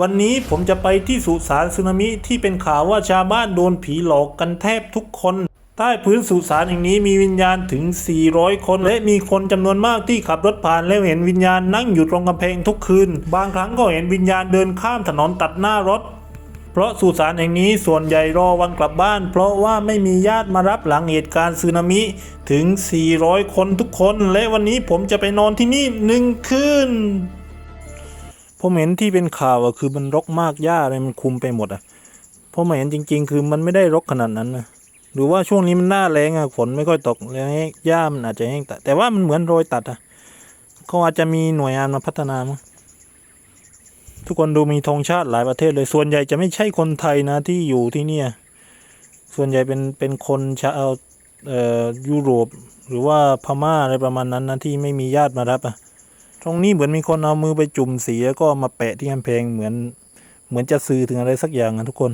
วันนี้ผมจะไปที่สุสานสึนามิที่เป็นข่าวว่าชาวบ้านโดนผีหลอกกันแทบทุกคน ใต้พื้นสุสานแห่งนี้มีวิญญาณถึง 400 คน และมีคนจำนวนมากที่ขับรถผ่านแล้วเห็นวิญญาณนั่งอยู่ตรงกำแพงทุกคืน บางครั้งก็เห็นวิญญาณเดินข้ามถนนตัดหน้ารถ เพราะสุสานแห่งนี้ส่วนใหญ่รอวันกลับบ้าน เพราะว่าไม่มีญาติมารับหลังเหตุการณ์สึนามิถึง 400 คนทุกคน และวันนี้ผมจะไปนอนที่นี่หนึ่งคืน ผมเห็นที่เป็นข่าวอะคือมันรกมากหญ้าอะไรมันคุมไปหมดอะเพราะมเห็นจริง ๆ คือมันไม่ได้รกขนาดนั้นนะหรือว่าช่วงนี้มันหน้าแรงอะฝนไม่ค่อยตกแล้วหญ้ามันอาจจะแห้งแต่แต่ว่ามันเหมือนโรยตัดอะเขาอาจจะมีหน่วยงานมาพัฒนามั้งทุกคนดูมีธงชาติหลายประเทศเลยส่วนใหญ่จะไม่ใช่คนไทยนะที่อยู่ที่เนี่ย ส่วนใหญ่เป็นเป็นคนชาวเอ่อยุโรป หรือว่าพม่าอะไรประมาณนั้นนะที่ไม่มีญาติมารับอะ ตรงนี้เหมือนมีคนเอามือไปจุ่มสีแล้วก็มาแปะที่กำแพงเหมือน เหมือนจะสื่อถึงอะไรสักอย่างนะทุกคน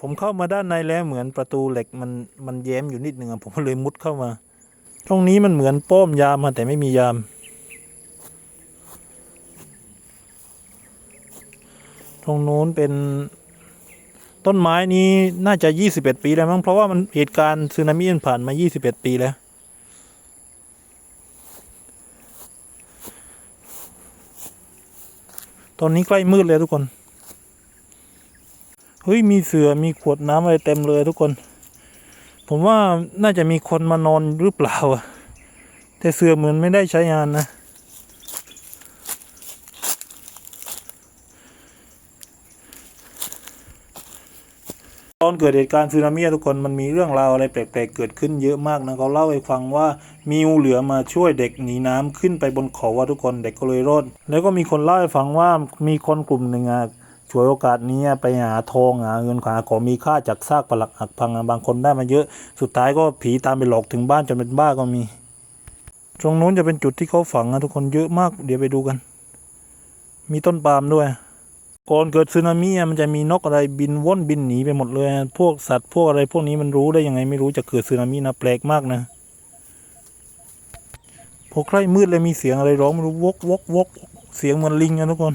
ผมเข้ามาด้านในแล้วเหมือนประตูเหล็กมันมันแย้มอยู่นิดหนึ่งผมเลยมุดเข้ามา ตรงนี้มันเหมือนป้อมยามอะแต่ไม่มียาม ตรงโน้นเป็นต้นไม้นี้น่าจะ 21 ปีแล้วมั้งเพราะว่ามันเหตุการณ์สึนามิมันผ่านมา 21 ปีแล้ว ตอนนี้ใกล้มืดเลยทุกคน เฮ้ย มีเสือ มีขวดน้ำอะไรเต็มเลยทุกคน ผมว่าน่าจะมีคนมานอนหรือเปล่าอะแต่เสือเหมือนไม่ได้ใช้งานนะ ตอนเกิดเหตุการณ์สึนามิอะทุกคนมันมีเรื่องราวอะไรแปลกๆเกิดขึ้นเยอะมากนะเขาเล่าให้ฟังว่า มีงูเหลือมาช่วยเด็กหนีน้ำขึ้นไปบนเขาว่าทุกคนเด็กก็เลยรอดแล้วก็มีคนเล่าให้ฟังว่ามีคนกลุ่มหนึ่งอะช่วยโอกาสนี้ไปหาทองหาเงินหาของมีค่าจากซากปลักหักพังบางคนได้มาเยอะ สุดท้ายก็ผีตามไปหลอกถึงบ้านจนเป็นบ้าก็มี ตรงนู้นจะเป็นจุดที่เขาฝังนะทุกคนเยอะมาก เดี๋ยวไปดูกัน มีต้นปาล์มด้วยก่อนเกิดสึนามิมันจะมีนกอะไรบินว่อนบินหนีไปหมดเลย พวกสัตว์พวกอะไรพวกนี้มันรู้ได้ยังไงไม่รู้จะเกิดสึนามินะแปลกมากนะ อใกล้มืดเลยมีเสียงอะไรร้องไม่รู้วกวกวกเสียงเหมือนลิงอะทุกคน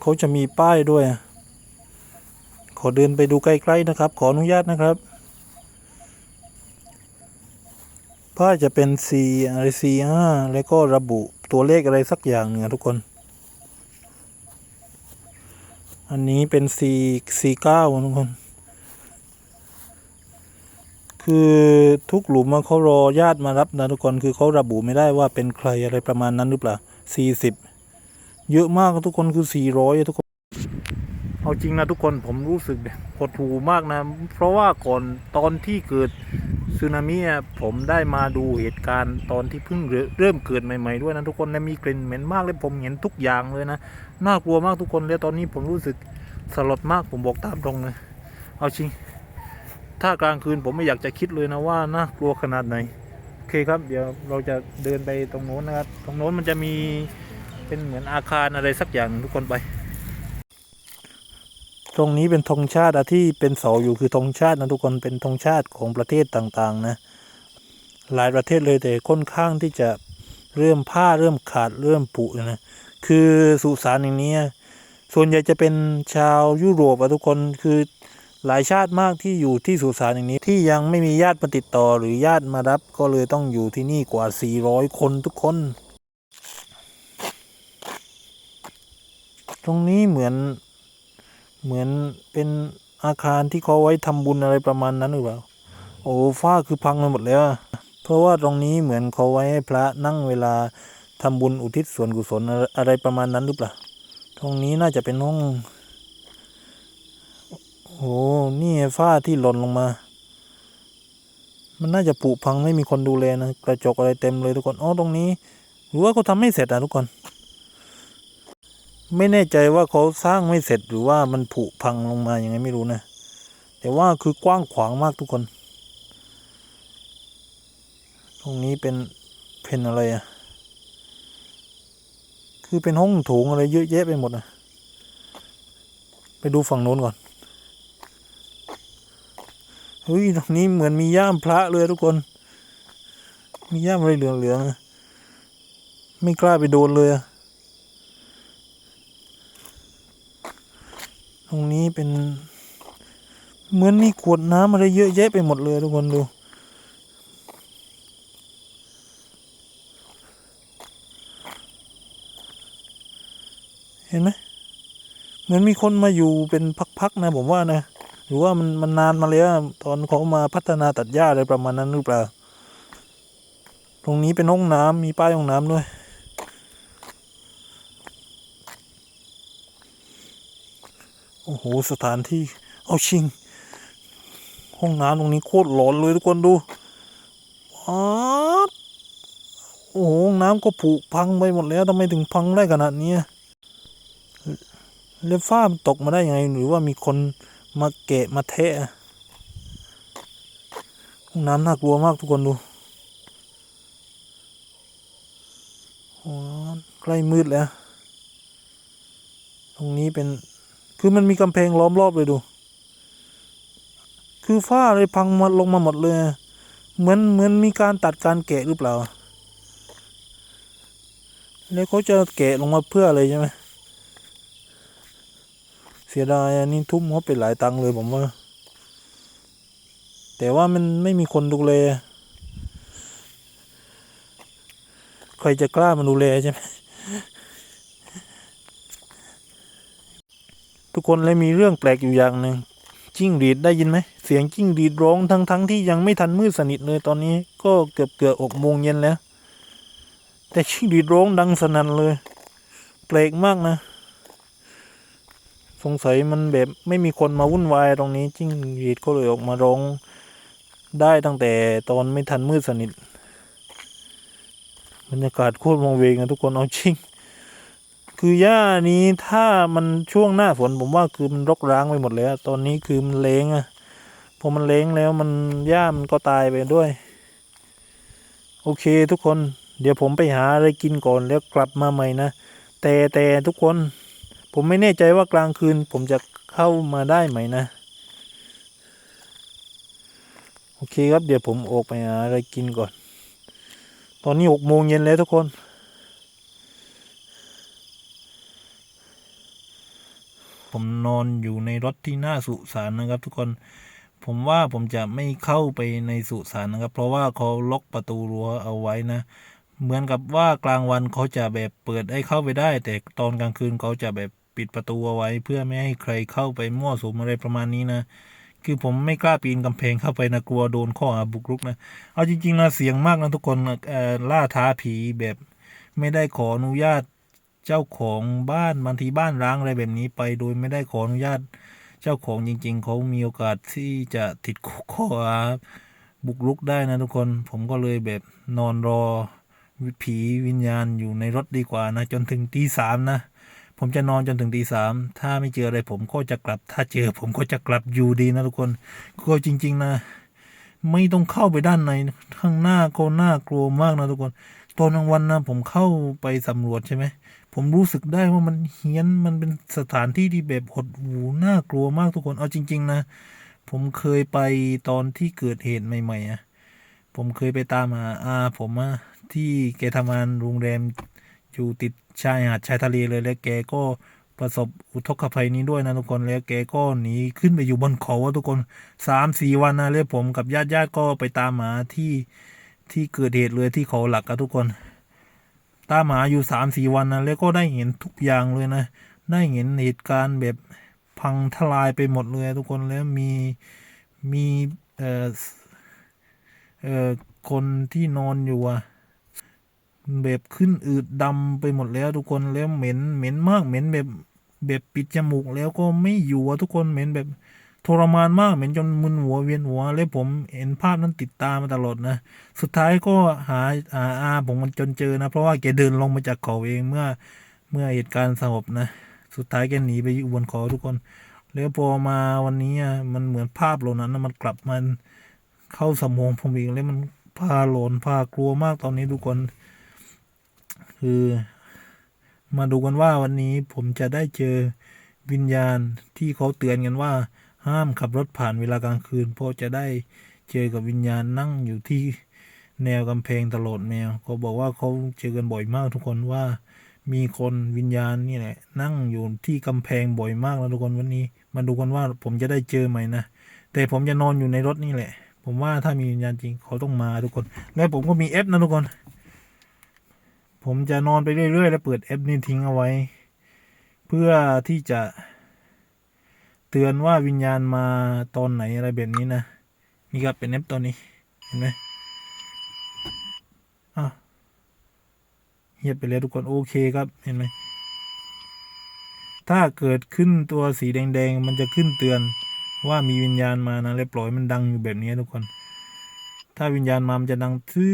เขาจะมีป้ายด้วย ขอเดินไปดูใกล้ๆนะครับ ขออนุญาตนะครับ ป้ายจะเป็น C อะไร C ห้าแล้วก็ระบุตัวเลขอะไรสักอย่างเนี่ยทุกคน อันนี้เป็น C C เก้าทุกคน คือทุกหลุมอะเขารอญาติมารับนะทุกคนคือเขาระบุไม่ได้ว่าเป็นใครอะไรประมาณนั้นหรือเปล่า40เยอะมากทุกคนคือ400ทุกคน เอาจริงนะทุกคนผมรู้สึกหดหู่มากนะ เพราะว่าก่อนตอนที่เกิดสึนามิผมได้มาดูเหตุการณ์ตอนที่เพิ่งเริ่มเริ่มเกิดใหม่ๆด้วยนะทุกคนและมีกลิ่นเหม็นมากเลยผมเห็นทุกอย่างเลยนะน่ากลัวมากทุกคนแล้วตอนนี้ผมรู้สึกสลดมากผมบอกตามตรงเลยเอาจริง ถ้ากลางคืนผมไม่อยากจะคิดเลยนะว่าน่ากลัวขนาดไหนโอเคครับ เดี๋ยวเราจะเดินไปตรงโน้นนะครับ ตรงโน้นมันจะมีเป็นเหมือนอาคารอะไรสักอย่างทุกคนไป ตรงนี้เป็นธงชาติที่เป็นเสาอยู่คือธงชาตินะทุกคนเป็นธงชาติของประเทศต่างๆ นะ หลายประเทศเลยแต่ค่อนข้างที่จะเริ่มผ้าเริ่มขาดเริ่มผุนะคือสุสานอย่างนี้ส่วนใหญ่จะเป็นชาวยุโรปอะทุกคนคือ หลายชาติมากที่อยู่ที่สุสานอย่างนี้ที่ยังไม่มีญาติมาติดต่อหรือญาติมารับ ก็เลยต้องอยู่ที่นี่กว่า 400 คนทุกคน ตรงนี้เหมือนเหมือนเป็นอาคารที่เขาไว้ทำบุญอะไรประมาณนั้นหรือเปล่า โอ้ฝ้าคือพังไปหมดแล้วอะเพราะว่าตรงนี้เหมือนเขาไว้ให้พระนั่งเวลาทำบุญอุทิศส่วนกุศลอะไรอะไรประมาณนั้นหรือเปล่า ตรงนี้น่าจะเป็นห้อง โอ้นี่ไงฝ้าที่หล่นลงมา มันน่าจะผุพังไม่มีคนดูแลนะ กระจกอะไรเต็มเลยทุกคน อ๋อ ตรงนี้หรือว่าเขาทำไม่เสร็จอะทุกคน ไม่แน่ใจว่าเขาสร้างไม่เสร็จหรือว่ามันผุพังลงมาอย่างไงไม่รู้นะ แต่ว่าคือกว้างขวางมากทุกคน ตรงนี้เป็นเป็นอะไรอะ คือเป็นห้องโถงอะไรเยอะแยะไปหมดนะไปดูฝั่งโน้นก่อน เฮ้ยตรงนี้เหมือนมีย่ามพระเลยทุกคน มีย่ามอะไรเหลืองๆไม่กล้าไปโดนเลย ตรงนี้เป็น เหมือนมีขวดน้ำอะไรเยอะแยะไปหมดเลยทุกคนดูเห็นไหมเหมือนมีคนมาอยู่เป็นพักๆนะผมว่านะ รือว่ามันมันนานมาแล้วตอนเขามาพัฒนาตัดหญ้าอะไรประมาณนั้นหรือเปล่า ตรงนี้เป็นห้องน้ำมีป้ายห้องน้ำด้วย โอ้โหสถานที่เอาชิง ห้องน้ำตรงนี้โคตรหลอนเลยทุกคนดูอาโอ้โหห้องน้ำก็ผุพังไปหมดแล้วทำไมถึงพังได้ขนาดนี้แล้วฝ้ามันตกมาได้ยังไงหรือว่ามีคน มาเกะมาเทะห้องน้ำน่ากลัวมากทุกคนดูอ๋อใกล้มืดแล้ว ตรงนี้เป็น คือมันมีกำแพงล้อมรอบเลยดู คือฝ้าเลยพังมาลงมาหมดเลย เหมือนเหมือนมีการตัดการแกะหรือเปล่า แล้วเขาจะแกะลงมาเพื่ออะไรใช่ไหม เสียดายอันนี้ทุ่มงบไปหลายตังค์เลยผมว่า แต่ว่ามันไม่มีคนดูแลใครจะกล้ามาดูแลใช่ไหมทุกคนเลยมีเรื่องแปลกอยู่อย่างหนึ่งจิ้งหรีดได้ยินไหม เสียงจิ้งหรีดร้องทั้งทั้งที่ยังไม่ทันมืดสนิทเลยตอนนี้ ก็เกือบเกือบหกโมงเย็นแล้ว แต่จิ้งหรีดร้องดังสนั่นเลย แปลกมากนะ สงสัยมันแบบไม่มีคนมาวุ่นวายตรงนี้จิ้งหรีดก็เลยออกมาร้องได้ตั้งแต่ตอนไม่ทันมืดสนิทบรรยากาศโคตรมองเวงอะทุกคนเอาจริง คือหญ้านี้ถ้ามันช่วงหน้าฝนผมว่าคือมันรกร้างไปหมดแล้วตอนนี้คือมันเล้งอะพอมันเล้งแล้วมันหญ้ามันก็ตายไปด้วย โอเคทุกคน เดี๋ยวผมไปหาอะไรกินก่อนแล้วกลับมาใหม่นะ แต่แต่ทุกคน ผมไม่แน่ใจว่ากลางคืนผมจะเข้ามาได้ไหมนะ โอเคครับเดี๋ยวผมออกไปหาอะไรกินก่อน ตอนนี้หกโมงเย็นแล้วทุกคน ผมนอนอยู่ในรถที่หน้าสุสานนะครับทุกคน ผมว่าผมจะไม่เข้าไปในสุสานนะครับ เพราะว่าเขาล็อกประตูรั้วเอาไว้นะเหมือนกับว่ากลางวันเขาจะแบบเปิดให้เข้าไปได้ แต่ตอนกลางคืนเขาจะแบบ ปิดประตูเอาไว้ เพื่อไม่ให้ใครเข้าไปมั่วสุมอะไรประมาณนี้นะ คือผมไม่กล้าปีนกำแพงเข้าไปนะกลัวโดนข้อหาบุกรุกนะ เอาจริงๆนะเสียงมากนะทุกคนเออล่าท้าผีแบบไม่ได้ขออนุญาตเจ้าของบ้านบางทีบ้านร้างอะไรแบบนี้ไปโดยไม่ได้ขออนุญาตเจ้าของจริง ๆ เขามีโอกาสที่จะติดคุกข้อหาบุกรุกได้นะทุกคน ผมก็เลยแบบนอนรอผีวิญญาณอยู่ในรถดีกว่านะ จนถึงตีสามนะ ผมจะนอนจนถึงตีสามถ้าไม่เจออะไรผมก็จะกลับ ถ้าเจอผมก็จะกลับอยู่ดีนะทุกคนก็จริง ๆ นะ ไม่ต้องเข้าไปด้านในข้างหน้าก็น่ากลัวมากนะทุกคนตอนกลางวันนะผมเข้าไปสำรวจใช่ไหมผมรู้สึกได้ว่ามันเฮี้ยนมันเป็นสถานที่ที่แบบหดหูน่ากลัวมากทุกคนเอาจริง ๆ นะ ผมเคยไปตอนที่เกิดเหตุใหม่ๆอะผมเคยไปตามหาอาผมอะที่แกทำงานโรงแรมอยู่ติด ชายหาดชายทะเลเลยแล้วแกก็ประสบอุทกภัยนี้ด้วยนะทุกคนแล้วแกก็หนีขึ้นไปอยู่บนเขาอะทุกคนสามสี่วันนะแล้วผมกับญาติญาติๆก็ไปตามหาที่ที่เกิดเหตุเลยที่เขาหลักอะทุกคน ตามหาอยู่สามสี่วันนะแล้วก็ได้เห็นทุกอย่างเลยนะ ได้เห็นเหตุการณ์แบบพังทลายไปหมดเลยทุกคนแล้วมีมีเอ่อเอ่อคนที่นอนอยู่อะ แบบขึ้นอืดดำไปหมดแล้วทุกคนแล้วเหม็นเหม็นมากเหม็นแบบแบบปิดจมูกแล้วก็ไม่อยู่อะทุกคนเหม็นแบบทรมานมากเหม็นจนมึนหัวเวียนหัวแล้วผมเห็นภาพนั้นติดตามมาตลอดนะ สุดท้ายก็หาหาอาผมมันจนเจอนะ เพราะว่าแกเดินลงมาจากเขาเองเมื่อเมื่อเหตุการณ์สงบนะ สุดท้ายแกหนีไปอยู่บนเขาทุกคน แล้วพอมาวันนี้อะมันเหมือนภาพเหล่านั้นนะมันกลับมันเข้าสมองผมเอีกแล้วมันพาหลอนพากลัวมากตอนนี้ทุกคน คือ มาดูกันว่าวันนี้ผมจะได้เจอวิญญาณที่เขาเตือนกันว่า ห้ามขับรถผ่านเวลากลางคืน เพราะจะได้เจอกับวิญญาณนั่งอยู่ที่แนวกำแพงตลอดแนวเขาบอกว่าเขาเจอกันบ่อยมากทุกคนว่ามีคนวิญญาณนี่แหละ นั่งอยู่ที่กำแพงบ่อยมากนะทุกคนวันนี้ มาดูกันว่าผมจะได้เจอไหมนะแต่ผมจะนอนอยู่ในรถนี่แหละ ผมว่าถ้ามีวิญญาณจริงเขาต้องมาทุกคน แล้วผมก็มีเอฟนะทุกคน ผมจะนอนไปเรื่อยๆ แล้วเปิดเอฟนี่ทิ้งเอาไว้ เพื่อที่จะ เตือนว่าวิญญาณมาตอนไหนอะไรแบบนี้นะ นี่ครับเป็นเอฟตอนนี้ เห็นไหมอ้าวเงียบไปแล้วทุกคนโอเคครับเห็นไหมถ้าเกิดขึ้นตัวสีแดง ๆ มันจะขึ้นเตือนว่ามีวิญญาณมานะแล้วปล่อยมันดังอยู่แบบนี้ทุกคน ถ้าวิญญาณมามันจะดังทื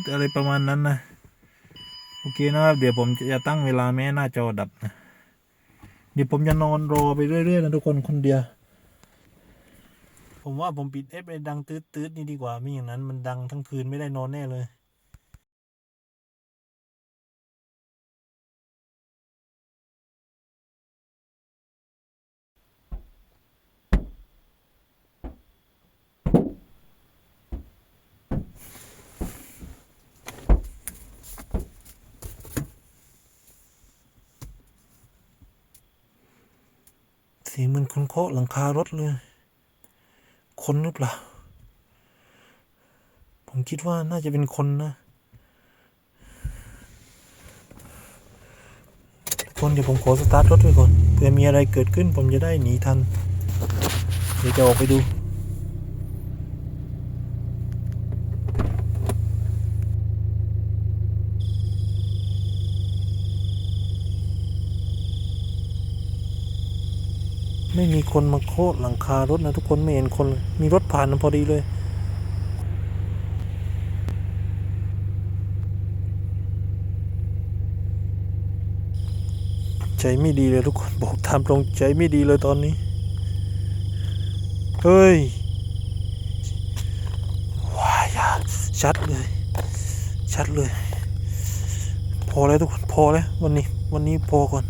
ดอะไรประมาณนั้นนะโอเคนะครับเดี๋ยวผมจะตั้งเวลาแม่หน้าจอดับนะเดี๋ยวผมจะนอนรอไปเรื่อย ๆ นะทุกคนคนเดียว ผมว่าผมปิดเอฟดังตืดๆนี่ดีกว่าไม่อย่างนั้นมันดังทั้งคืนไม่ได้นอนแน่เลย สียงเหมันคนเคาะหลังคารถเลย คนหรือเปล่า ผมคิดว่าน่าจะเป็นคนนะ คนเดี๋ยวผมขอสตาร์ทรถไว้ก่อนเผื่อมีอะไรเกิดขึ้นผมจะได้หนีทัน เดี๋ยวจะออกไปดู คนมาโคดหลังคารถนะทุกคนไม่เห็นคนมีรถผ่านมาพอดีเลย ใจไม่ดีเลยทุกคนบอกตามตรงใจไม่ดีเลยตอนนี้ เฮ้ยว้ายาชัดเลย ชัดเลย พอแล้วทุกคนพอแล้ววันนี้วันนี้พอก่อน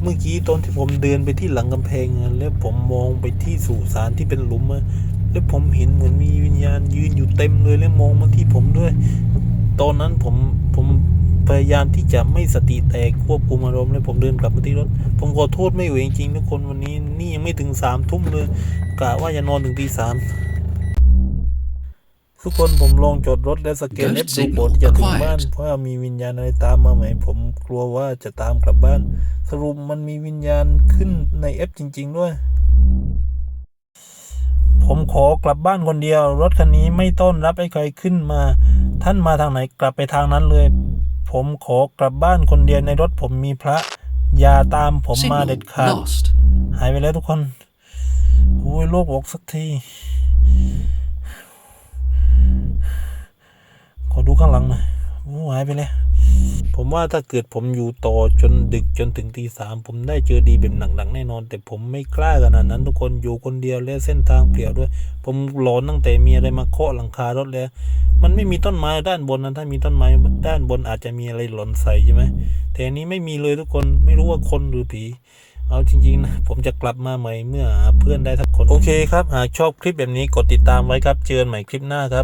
เมื่อ กี้ตอนที่ผมเดินไปที่หลังกำแพงอะแล้วผมมองไปที่สุสานที่เป็นหลุมอะแล้วผมเห็นเหมือนมีวิญญาณยืนอยู่เต็มเลยแล้วมองมาที่ผมด้วย ตอนนั้นผมผมพยายามที่จะไม่สติแตกควบคุมอารมณ์แล้วผมเดินกลับมาที่รถ ผมขอโทษไม่ไหวจริงๆทุกคนวันนี้นี่ยังไม่ถึงสามทุ่มเลยกะว่าจะนอนถึงตีสาม ทุกคนผมลองจอดรถและสแกนเอฟดูบทจะถึงบ้านเพราะว่ามีวิญญาณอะไรตามมาไหม ผมกลัวว่าจะตามกลับบ้าน สรุปมันมีวิญญาณขึ้นในเอฟจริง ๆ ด้วย ผมขอกลับบ้านคนเดียว รถคันนี้ไม่ต้อนรับให้ใครขึ้นมา ท่านมาทางไหนกลับไปทางนั้นเลย ผมขอกลับบ้านคนเดียวในรถผมมีพระ อย่าตามผมมา Signal เด็ดขาด lost. หายไปแล้วทุกคนโอ้ยโลกอกสักที ขอดูข้างหลังหน่อยหายไปแล้วผมว่าถ้าเกิดผมอยู่ต่อจนดึกจนถึงตีสามผมได้เจอดีแบบหนักๆแน่นอน แต่ผมไม่กล้าขนาดนั้น ทุกคนอยู่คนเดียวและเส้นทางเปลี่ยวด้วย ผมหลอนตั้งแต่มีอะไรมาเคาะหลังคารถแล้ว มันไม่มีต้นไม้ด้านบนนะถ้ามีต้นไม้ด้านบนอาจจะมีอะไรหล่นใส่ใช่ไหมแต่อันนี้ไม่มีเลยทุกคนไม่รู้ว่าคนหรือผีเอาจริงๆนะผมจะกลับมาใหม่เมื่อเพื่อนได้สักคน โอเคครับ หากชอบคลิปแบบนี้กดติดตามไว้ครับ เจอกันใหม่คลิปหน้าครับ